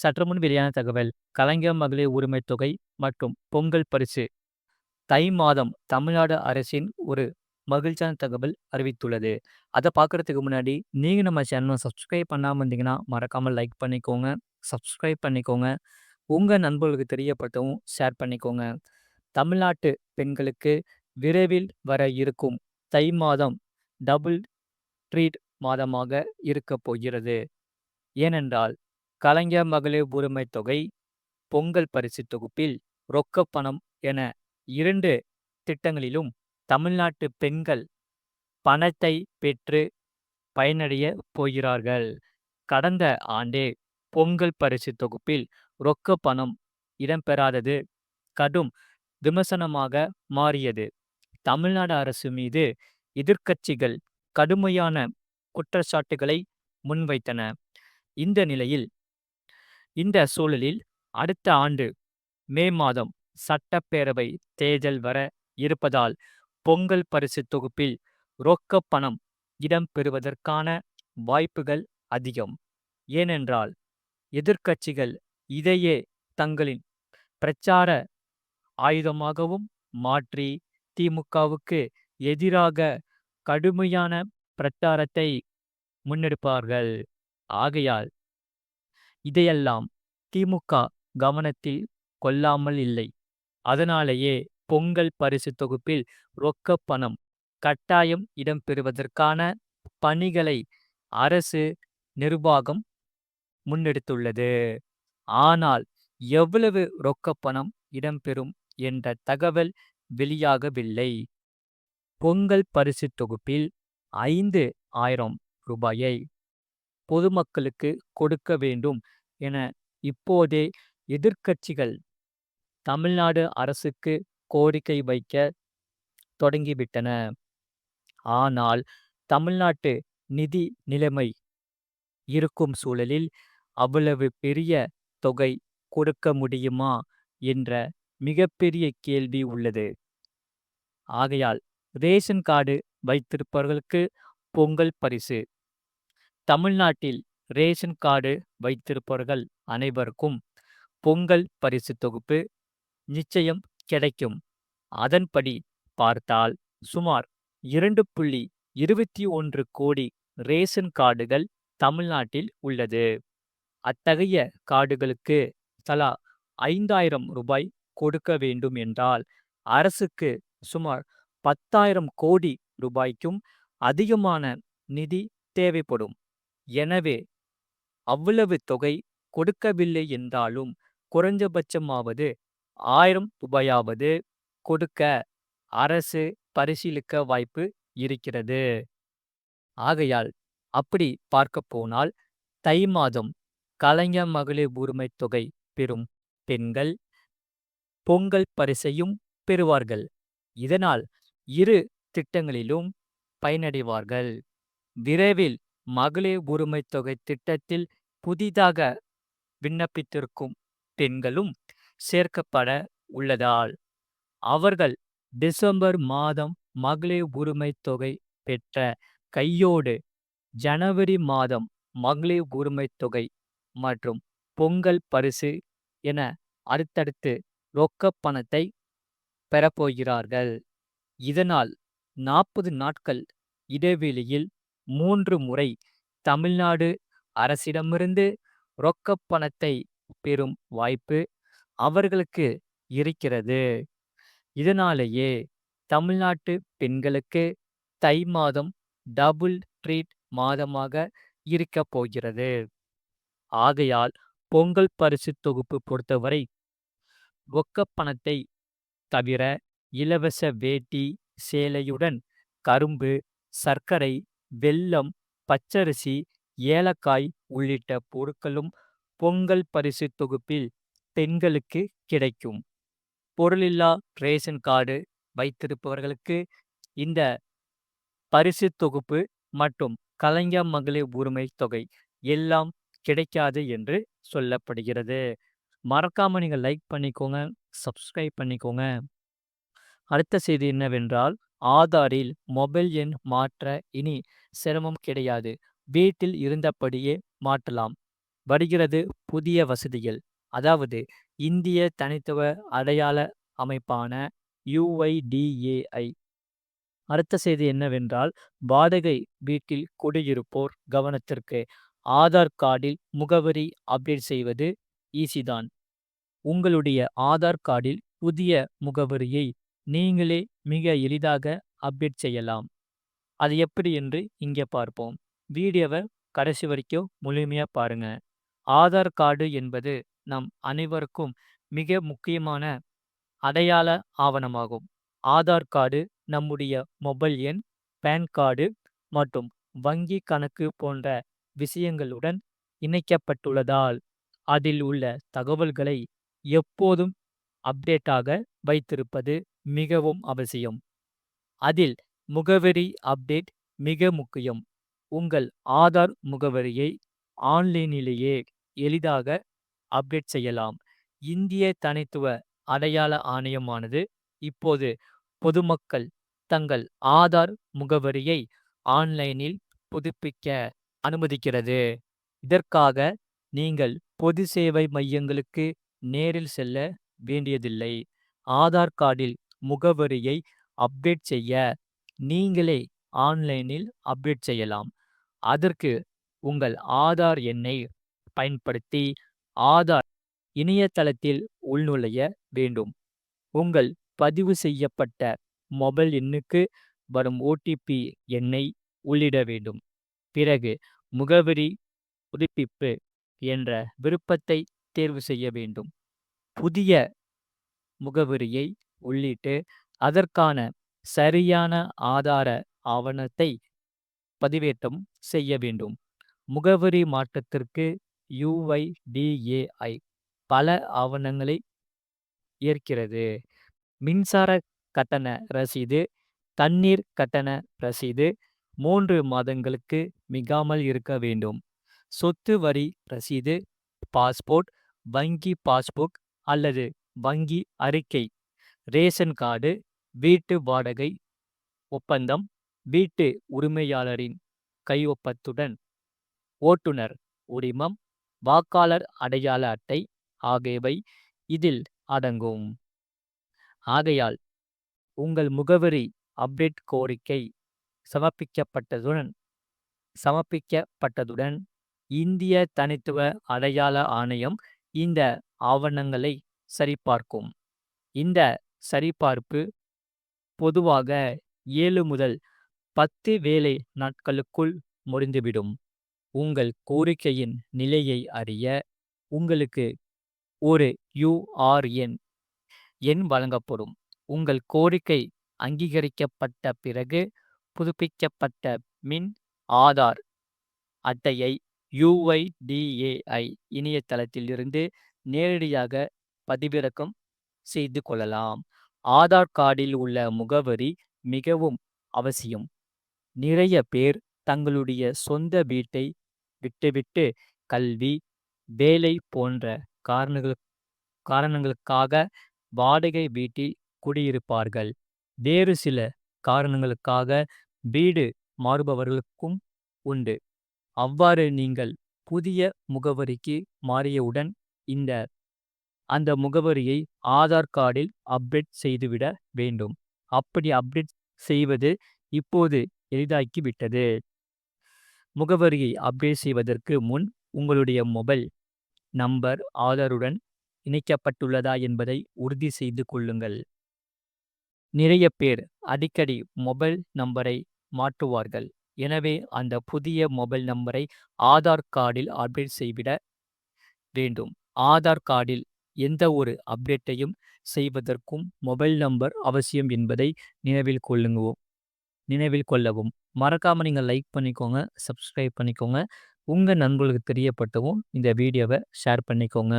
சற்று முன் வெளியான தகவல் கலைஞர் மகளிர் உரிமை தொகை மற்றும் பொங்கல் பரிசு. தை மாதம் தமிழ்நாடு அரசின் ஒரு மகிழ்ச்சியான தகவல் அறிவித்துள்ளது. அதை பார்க்குறதுக்கு முன்னாடி நீங்கள் நம்ம சேனலை சப்ஸ்கிரைப் பண்ணாமல் இருந்தீங்கன்னா மறக்காமல் லைக் பண்ணிக்கோங்க சப்ஸ்கிரைப் பண்ணிக்கோங்க. உங்கள் நண்பர்களுக்கு தெரியப்பட்டவும் ஷேர் பண்ணிக்கோங்க. தமிழ்நாட்டு பெண்களுக்கு விரைவில் வர இருக்கும் தை மாதம் டபுள் ட்ரீட் மாதமாக இருக்க போகிறது. ஏனென்றால் கலைஞர் மகளிர் உரிமை தொகை பொங்கல் பரிசு தொகுப்பில் ரொக்க பணம் என இரண்டு திட்டங்களிலும் தமிழ்நாட்டு பெண்கள் பணத்தை பெற்று பயனடைய போகிறார்கள். கடந்த ஆண்டே பொங்கல் பரிசு தொகுப்பில் ரொக்க பணம் இடம்பெறாதது கடும் விமர்சனமாக மாறியது. தமிழ்நாடு அரசு மீது எதிர்க்கட்சிகள் கடுமையான குற்றச்சாட்டுகளை முன்வைத்தன. இந்த நிலையில் இந்த சூழலில் அடுத்த ஆண்டு மே மாதம் சட்டப்பேரவை தேர்தல் வர இருப்பதால் பொங்கல் பரிசு தொகுப்பில் ரொக்க பணம் இடம்பெறுவதற்கான வாய்ப்புகள் அதிகம். ஏனென்றால் எதிர்க்கட்சிகள் இதையே தங்களின் பிரச்சார ஆயுதமாகவும் மாற்றி திமுகவுக்கு எதிராக கடுமையான பிரச்சாரத்தை முன்னெடுப்பார்கள். ஆகையால் இதையெல்லாம் திமுக கவனத்தில் கொள்ளாமல் இல்லை. அதனாலேயே பொங்கல் பரிசு தொகுப்பில் ரொக்க பணம் கட்டாயம் இடம்பெறுவதற்கான பணிகளை அரசு நிர்வாகம் முன்னெடுத்துள்ளது. ஆனால் எவ்வளவு ரொக்க பணம் இடம்பெறும் என்ற தகவல் வெளியாகவில்லை. பொங்கல் பரிசு தொகுப்பில் ஐந்து ஆயிரம் ரூபாயை பொதுமக்களுக்கு கொடுக்க வேண்டும் என இப்போதே எதிர்க்கட்சிகள் தமிழ்நாடு அரசுக்கு கோரிக்கை வைக்க தொடங்கிவிட்டன. ஆனால் தமிழ்நாட்டு நிதி நிலைமை இருக்கும் சூழலில் அவ்வளவு பெரிய தொகை கொடுக்க முடியுமா என்ற மிகப்பெரிய கேள்வி உள்ளது. ஆகையால் ரேஷன் கார்டு வைத்திருப்பவர்களுக்கு பொங்கல் பரிசு தமிழ்நாட்டில் ரேஷன் கார்டு வைத்திருப்பவர்கள் அனைவருக்கும் பொங்கல் பரிசு தொகுப்பு நிச்சயம் கிடைக்கும். அதன்படி பார்த்தால் சுமார் இரண்டு புள்ளி இருபத்தி ஒன்று கோடி ரேஷன் கார்டுகள் தமிழ்நாட்டில் உள்ளது. அத்தகைய கார்டுகளுக்கு தலா ஐந்தாயிரம் ரூபாய் கொடுக்க வேண்டும் என்றால் அரசுக்கு சுமார் பத்தாயிரம் கோடி ரூபாய்க்கும் அதிகமான நிதி தேவைப்படும். எனவே அவ்வளவு தொகை கொடுக்கவில்லை என்றாலும் குறைஞ்சபட்சமாவது ஆயிரம் ரூபாயாவது கொடுக்க அரசு பரிசீலிக்க வாய்ப்பு இருக்கிறது. ஆகையால் அப்படி பார்க்க போனால் தை மாதம் கலைஞர் மகளிர் உரிமை தொகை பெறும் பெண்கள் பொங்கல் பரிசையும் பெறுவார்கள். இதனால் இரு திட்டங்களிலும் பயனடைவார்கள். விரைவில் மகளிர் உரிமை தொகை திட்டத்தில் புதிதாக விண்ணப்பித்திருக்கும் பெண்களும் சேர்க்கப்பட உள்ளதால் அவர்கள் டிசம்பர் மாதம் மகளிர் உரிமை தொகை பெற்ற கையோடு ஜனவரி மாதம் மகளிர் உரிமை தொகை மற்றும் பொங்கல் பரிசு என அடுத்தடுத்து ரொக்க பணத்தை பெறப்போகிறார்கள். இதனால் நாற்பது நாட்கள் இடைவெளியில் மூன்று முறை தமிழ்நாடு அரசிடமிருந்து ரொக்க பணத்தை பெறும் வாய்ப்பு அவர்களுக்கு இருக்கிறது. இதனாலேயே தமிழ்நாட்டு பெண்களுக்கு தை மாதம் டபுள் ட்ரீட் மாதமாக இருக்க போகிறது. ஆகையால் பொங்கல் பரிசு தொகுப்பு பொறுத்தவரை ரொக்க பணத்தை தவிர இலவச வேட்டி சேலையுடன் கரும்பு சர்க்கரை வெல்லம் பச்சரிசி ஏலக்காய் உள்ளிட்ட பொருட்களும் பொங்கல் பரிசு தொகுப்பில் பெண்களுக்கு கிடைக்கும். பொருளில்லா ரேஷன் கார்டு வைத்திருப்பவர்களுக்கு இந்த பரிசு தொகுப்பு மற்றும் கலைஞர் மகளிர் உரிமை தொகை எல்லாம் கிடைக்காது என்று சொல்லப்படுகிறது. மறக்காம நீங்கள் லைக் பண்ணிக்கோங்க சப்ஸ்கிரைப் பண்ணிக்கோங்க. அடுத்த செய்தி என்னவென்றால் ஆதாரில் மொபைல் எண் மாற்ற இனி சிரமம் கிடையாது வீட்டில் இருந்தபடியே மாற்றலாம் வருகிறது புதிய வசதிகள். அதாவது இந்திய தனித்துவ அடையாள அமைப்பான யுஐடிஏஐ. அடுத்த செய்தி என்னவென்றால், வாடகை வீட்டில் குடியிருப்போர் கவனத்திற்கு. ஆதார் கார்டில் முகவரி அப்டேட் செய்வது ஈசி தான். உங்களுடைய ஆதார் கார்டில் புதிய முகவரியை நீங்களே மிக எளிதாக அப்டேட் செய்யலாம். அது எப்படி என்று இங்கே பார்ப்போம். வீடியோவ கடைசி வரைக்கும் முழுமையா பாருங்க. ஆதார் கார்டு என்பது நம் அனைவருக்கும் மிக முக்கியமான அடையாள ஆவணமாகும். ஆதார் கார்டு நம்முடைய மொபைல் எண், பேன் கார்டு மற்றும் வங்கி கணக்கு போன்ற விஷயங்களுடன் இணைக்கப்பட்டுள்ளதால், அதில் உள்ள தகவல்களை எப்போதும் அப்டேட்டாக வைத்திருப்பது மிகவும் அவசியம். அதில் முகவரி அப்டேட் மிக முக்கியம். உங்கள் ஆதார் முகவரியை ஆன்லைனிலேயே எளிதாக அப்டேட் செய்யலாம். இந்திய தனித்துவ அடையாள ஆணையமானது இப்போது பொதுமக்கள் தங்கள் ஆதார் முகவரியை ஆன்லைனில் புதுப்பிக்க அனுமதிக்கிறது. இதற்காக நீங்கள் பொது சேவை மையங்களுக்கு நேரில் செல்ல வேண்டியதில்லை. ஆதார் கார்டில் முகவரியை அப்டேட் செய்ய நீங்களே ஆன்லைனில் அப்டேட் செய்யலாம். அதற்கு உங்கள் ஆதார் எண்ணை பயன்படுத்தி ஆதார் இணையதளத்தில் உள்நுழைய வேண்டும். உங்கள் பதிவு செய்யப்பட்ட மொபைல் எண்ணுக்கு வரும் ஓடிபி எண்ணை உள்ளிட வேண்டும். பிறகு முகவரி புதுப்பிப்பு என்ற விருப்பத்தை தேர்வு செய்ய வேண்டும். புதிய முகவரியை உள்ளிட்டு அதற்கான சரியான ஆதார ஆவணத்தை பதிவேற்றம் செய்ய வேண்டும். முகவரி மாற்றத்திற்கு யுஐடிஏஐ பல ஆவணங்களை ஏற்கிறது. மின்சார கட்டண ரசீது, தண்ணீர் கட்டண ரசீது மூன்று மாதங்களுக்கு மிகாமல் இருக்க வேண்டும். சொத்து வரி ரசீது, பாஸ்போர்ட், வங்கி பாஸ்புக் அல்லது வங்கி அறிக்கை, ரேஷன் கார்டு, வீட்டு வாடகை ஒப்பந்தம், வீட்டு உரிமையாளரின் கையொப்பத்துடன் ஓட்டுநர் உரிமம், வாக்காளர் அடையாள அட்டை ஆகியவை இதில் அடங்கும். ஆகையால் உங்கள் முகவரி அப்டேட் கோரிக்கை சமர்ப்பிக்கப்பட்டதுடன் சமர்ப்பிக்கப்பட்டதுடன் இந்திய தனித்துவ அடையாள ஆணையம் இந்த ஆவணங்களை சரிபார்க்கும். இந்த சரிபார்ப்பு பொதுவாக ஏழு முதல் பத்து வேலை நாட்களுக்குள் முடிந்துவிடும். உங்கள் கோரிக்கையின் நிலையை அறிய உங்களுக்கு ஒரு யுஆர்என் எண் வழங்கப்படும். உங்கள் கோரிக்கை அங்கீகரிக்கப்பட்ட பிறகு புதுப்பிக்கப்பட்ட மின் ஆதார் அட்டையை யுஐடிஏஐ இணையதளத்திலிருந்து நேரடியாக பதிவிறக்கம் செய்து கொள்ளலாம். ஆதார் கார்டில் உள்ள முகவரி மிகவும் அவசியம். நிறைய பேர் தங்களுடைய சொந்த வீட்டை விட்டுவிட்டு கல்வி, வேலை போன்ற காரணங்கள் காரணங்களுக்காக வாடகை வீட்டில் குடியிருப்பார்கள். வேறு சில காரணங்களுக்காக வீடு மாறுபவர்களுக்கும் உண்டு. அவ்வாறு நீங்கள் புதிய முகவரிக்கு மாறியவுடன் இந்த அந்த முகவரியை ஆதார் கார்டில் அப்டேட் செய்துவிட வேண்டும். அப்படி அப்டேட் செய்வது இப்போது எளிதாக்கி விட்டது. முகவரியை அப்டேட் செய்வதற்கு முன் உங்களுடைய மொபைல் நம்பர் ஆதாருடன் இணைக்கப்பட்டுள்ளதா என்பதை உறுதி செய்து கொள்ளுங்கள். நிறைய பேர் அடிக்கடி மொபைல் நம்பரை மாற்றுவார்கள். எனவே அந்த புதிய மொபைல் நம்பரை ஆதார் கார்டில் அப்டேட் செய்விட வேண்டும். ஆதார் கார்டில் எந்த ஒரு அப்டேட்டையும் செய்வதற்கும் மொபைல் நம்பர் அவசியம் என்பதை நினைவில் கொள்ளுங்கோ நினைவில் கொள்ளவும். மறக்காம நீங்கள் லைக் பண்ணிக்கோங்க, சப்ஸ்கிரைப் பண்ணிக்கோங்க. உங்கள் நண்பர்களுக்கு தெரியப்பட்டவும் இந்த வீடியோவை ஷேர் பண்ணிக்கோங்க.